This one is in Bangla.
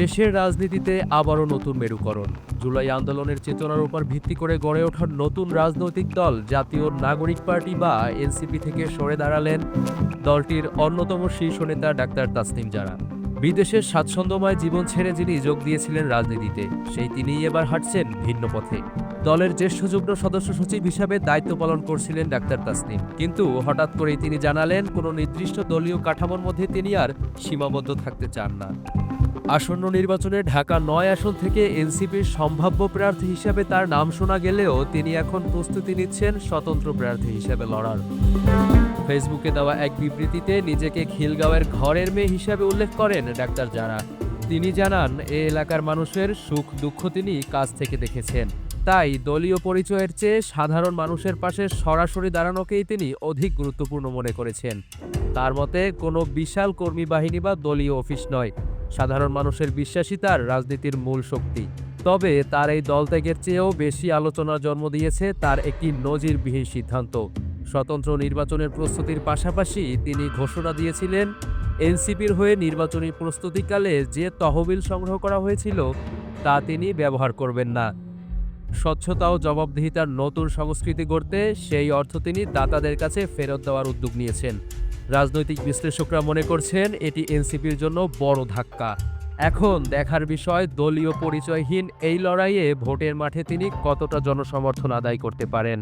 দেশের রাজনীতিতে আবারও নতুন মেরুকরণ। জুলাই আন্দোলনের চেতনার উপর ভিত্তি করে গড়ে ওঠার নতুন রাজনৈতিক দল জাতীয় নাগরিক পার্টি বা এনসিপি থেকে সরে দাঁড়ালেন দলটির অন্যতম শীর্ষ নেতা ডাক্তার তাসনিম জারা বিদেশের স্বাচ্ছন্দ্যময় জীবন ছেড়ে যিনি যোগ দিয়েছিলেন রাজনীতিতে, সেই তিনিই এবার হাঁটছেন ভিন্ন পথে। দলের জ্যেষ্ঠ যুগ্ম সদস্য সচিব হিসাবে দায়িত্ব পালন করছিলেন ডাক্তার তাসনিম। কিন্তু হঠাৎ করেই তিনি জানালেন, কোনো নির্দিষ্ট দলীয় কাঠামোর মধ্যে তিনি আর সীমাবদ্ধ থাকতে চান না। আসন্ন নির্বাচনে ঢাকা নয় আসন থেকে এনসিপির সম্ভাব্য প্রার্থী হিসেবে তার নাম শোনা গেলেও তিনি এখন প্রস্তুতি নিচ্ছেন স্বতন্ত্র প্রার্থী হিসেবে লড়ার। ফেসবুকে দেওয়া এক বিবৃতিতে নিজেকে খিলগাঁওয়ের ঘরের মেয়ে হিসাবে উল্লেখ করেন ডাক্তার জারা তিনি জানান, এ এলাকার মানুষের সুখ দুঃখ তিনি কাছ থেকে দেখেছেন। তাই দলীয় পরিচয়ের চেয়ে সাধারণ মানুষের পাশে সরাসরি দাঁড়ানোকেই তিনি অধিক গুরুত্বপূর্ণ মনে করেছেন। তার মতে, কোনো বিশাল কর্মী বাহিনী বা দলীয় অফিস নয়। সাধারণ মানুষের বিশ্বাসই তার রাজনীতির মূল শক্তি। তবে তার এই দল ত্যাগের চেয়েও বেশি আলোচনার জন্ম দিয়েছে তার একটি নজিরবিহীন সিদ্ধান্ত। স্বতন্ত্র নির্বাচনের প্রস্তুতির পাশাপাশি তিনি ঘোষণা দিয়েছিলেন, এনসিপির হয়ে নির্বাচনী প্রস্তুতিকালে যে তহবিল সংগ্রহ করা হয়েছিল, তা তিনি ব্যবহার করবেন না। স্বচ্ছতা ও জবাবদিহিতার নতুন সংস্কৃতি গড়তে সেই অর্থ তিনি দাতাদের কাছে ফেরত দেওয়ার উদ্যোগ নিয়েছেন। রাজনৈতিক বিশ্লেষকরা মনে করছেন এটি এনসিপির জন্য বড় ধাক্কা। এখন দেখার বিষয় দলীয় পরিচয়হীন এই লড়াইয়ে ভোটের মাঠে তিনি কতটা জনসমর্থন আদায় করতে পারেন।